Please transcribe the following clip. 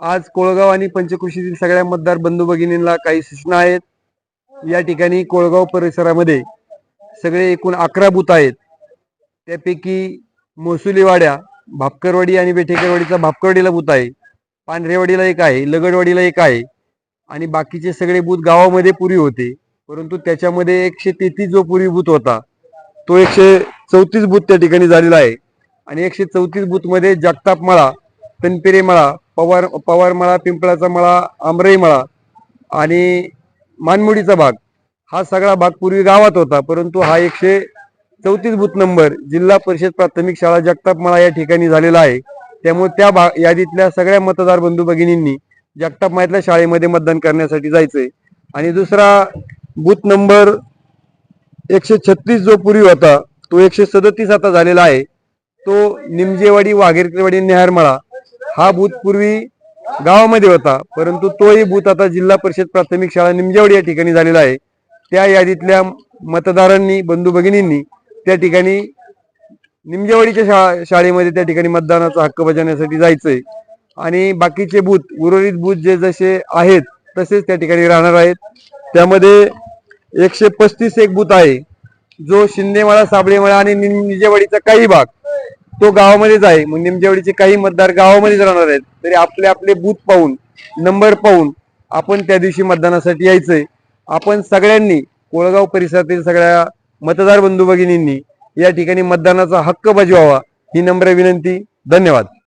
आज कोळगाव आणि पंचकृषीतील सगळ्या मतदार बंधू भगिनींना काही सूचना आहेत. या ठिकाणी कोळगाव परिसरामध्ये सगळे एकूण अकरा बूथ आहेत. त्यापैकी मोसुलीवाड्या भापकरवाडी आणि बेठेकरवाडीचा भापकरवाडीला बूथ आहे. पांढरेवाडीला एक आहे लगडवाडीला एक आहे आणि बाकीचे सगळे बूथ गावामध्ये पूर्वी होते. परंतु त्याच्यामध्ये एकशे तेहतीस जो पूर्वी बूथ होता तो एकशे चौतीस बूथ त्या ठिकाणी झालेला आहे. आणि एकशे चौतीस बूथमध्ये जगताप मळा तनपिरे मळा पवार पवार मळा पिंपळाचा मळा आमरई मळा आणि मानमुडीचा भाग. हा सगळा भाग पूर्वी गावात होता परंतु हा एकशे चौतीस बूथ नंबर जिल्हा परिषद प्राथमिक शाळा जगताप मळा या ठिकाणी झालेला आहे. त्यामुळे त्या भाग यादीतल्या सगळ्या मतदार बंधू भगिनींनी जगताप मायातल्या शाळेमध्ये मतदान करण्यासाठी जायचंय. आणि दुसरा बूथ नंबर एकशे छत्तीस जो पूर्वी होता तो एकशे सदतीस आता झालेला आहे. तो निमजेवाडी वाघेरकेवाडी नेहारमळा हा बूथ पूर्वी गावामध्ये होता परंतु तोही बूथ आता जिल्हा परिषद प्राथमिक शाळा निमजेवाडी या ठिकाणी झालेला आहे. त्या यादीतल्या मतदारांनी बंधू भगिनींनी त्या ठिकाणी निमजेवाडीच्या शा शाळेमध्ये त्या ठिकाणी मतदानाचा हक्क बजावण्यासाठी जायचंय. आणि बाकीचे बूथ उर्वरित बूथ जे जसे आहेत तसेच त्या ठिकाणी राहणार आहेत. त्यामध्ये एकशे पस्तीस एक बूथ आहे. जो शिंदेमाळा साबळेमाळा आणि निमजेवाडीचा काही भाग तो गावामध्येच आहे. मग निमजेवाडीचे काही मतदार गावामध्येच राहणार आहेत. तरी आपले आपले बूथ पाहून नंबर पाहून आपण त्या दिवशी मतदानासाठी यायचंय. आपण सगळ्यांनी कोळगाव परिसरातील सगळ्या मतदार बंधू भगिनींनी या ठिकाणी मतदानाचा हक्क बजवावा ही नम्र विनंती. धन्यवाद.